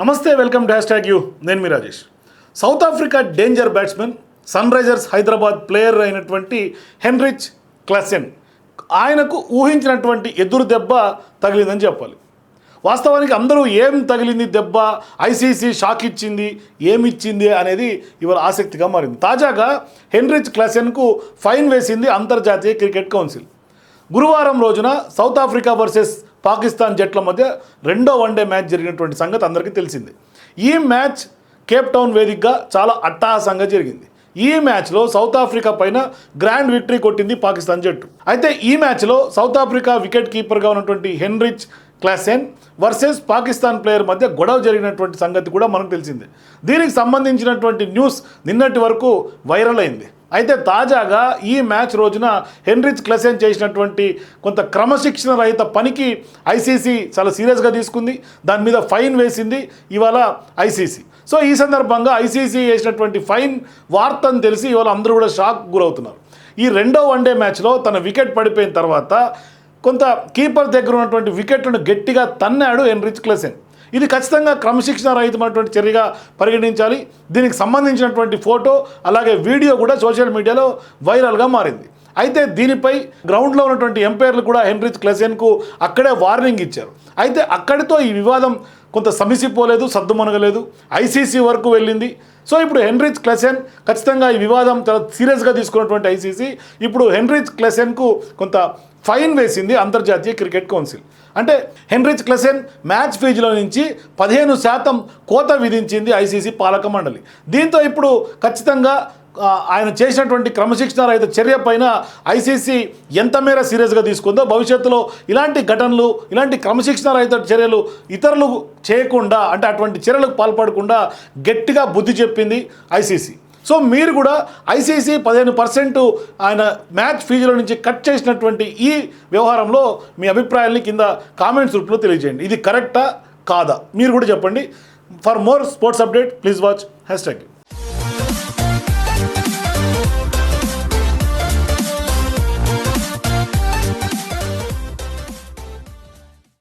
నమస్తే welcome to hashtag you. నేను మీ Rajesh. South Africa danger batsmen Sunrisers Hyderabad player అయినటువంటి Heinrich Klaasen. ఆయనకు ఊహించినటువంటి ఎదురు దెబ్బ తగిలిందని చెప్పాలి. వాస్తవానికి అందరూ ఏం తగిలింది దెబ్బ ఐసీసీ షాక్ ఇచ్చింది ఏమిచ్చింది అనేది ఇవాళ ఆసక్తిగా మారింది. తాజాగా హెన్రిచ్ క్లాసెన్కు ఫైన్ వేసింది అంతర్జాతీయ క్రికెట్ కౌన్సిల్. గురువారం రోజున సౌత్ ఆఫ్రికా వర్సెస్ పాకిస్తాన్ జట్ల మధ్య రెండో వన్డే మ్యాచ్ జరిగినటువంటి సంగతి అందరికీ తెలిసింది. ఈ మ్యాచ్ కేప్ టౌన్ వేదికగా చాలా అట్టహాసంగా జరిగింది. ఈ మ్యాచ్లో సౌత్ ఆఫ్రికా పైన గ్రాండ్ విక్టరీ కొట్టింది పాకిస్తాన్ జట్టు. అయితే ఈ మ్యాచ్లో సౌత్ ఆఫ్రికా వికెట్ కీపర్గా ఉన్నటువంటి Heinrich Klaasen versus Pakistan player మధ్య గొడవ జరిగినటువంటి సంగతి కూడా మనకు తెలిసిందే. దీనికి సంబంధించినటువంటి న్యూస్ నిన్నటి వరకు వైరల్ అయింది. అయితే తాజాగా ఈ మ్యాచ్ రోజున హెన్రిచ్ క్లసెన్ చేసినటువంటి కొంత క్రమశిక్షణ రహిత పనికి ఐసీసీ చాలా సీరియస్గా తీసుకుంది. దాని మీద ఫైన్ వేసింది ఇవాళ ఐసీసీ. సో ఈ సందర్భంగా ఐసీసీ వేసినటువంటి ఫైన్ వార్తను తెలిసి ఇవాళ అందరూ కూడా షాక్ గురవుతున్నారు. ఈ రెండో వన్డే మ్యాచ్లో తన వికెట్ పడిపోయిన తర్వాత కొంత కీపర్ దగ్గర ఉన్నటువంటి వికెట్లను గట్టిగా తన్నాడు హెన్రిచ్ క్లసెన్. ఇది ఖచ్చితంగా క్రమశిక్షణ రహితమైనటువంటి చర్యగా పరిగణించాలి. దీనికి సంబంధించినటువంటి ఫోటో అలాగే వీడియో కూడా సోషల్ మీడియాలో వైరల్గా మారింది. అయితే దీనిపై గ్రౌండ్లో ఉన్నటువంటి ఎంపైర్లు కూడా హెన్రిచ్ క్లెసెన్కు అక్కడే వార్నింగ్ ఇచ్చారు. అయితే అక్కడితో ఈ వివాదం కొంత సమిసిపోలేదు సద్దుమనగలేదు ఐసీసీ వరకు వెళ్ళింది. సో ఇప్పుడు హెన్రిచ్ క్లెసెన్ ఖచ్చితంగా ఈ వివాదం చాలా సీరియస్గా తీసుకున్నటువంటి ఐసీసీ. ఇప్పుడు హెన్రిచ్ క్లెసెన్కు కొంత ఫైన్ వేసింది అంతర్జాతీయ క్రికెట్ కౌన్సిల్. అంటే హెన్రిచ్ క్లెసెన్ మ్యాచ్ ఫీజులో నుంచి పదిహేను శాతం కోత విధించింది ఐసీసీ పాలక మండలి. దీంతో ఇప్పుడు ఖచ్చితంగా ఆయన చేసినటువంటి క్రమశిక్షణ రహిత చర్య పైన ఐసీసీ ఎంత మేర సీరియస్గా తీసుకుందో భవిష్యత్తులో ఇలాంటి ఘటనలు ఇలాంటి క్రమశిక్షణ రహిత చర్యలు ఇతరులు చేయకుండా అంటే అటువంటి చర్యలకు పాల్పడకుండా గట్టిగా బుద్ధి చెప్పింది ఐసీసీ. సో మీరు కూడా ఐసీసీ పదిహేను పర్సెంట్ ఆయన మ్యాచ్ ఫీజుల నుంచి కట్ చేసినటువంటి ఈ వ్యవహారంలో మీ అభిప్రాయాల్ని కింద కామెంట్స్ రూపంలో తెలియజేయండి. ఇది కరెక్టా కాదా? మీరు కూడా చెప్పండి. For more sports update please watch hashtag.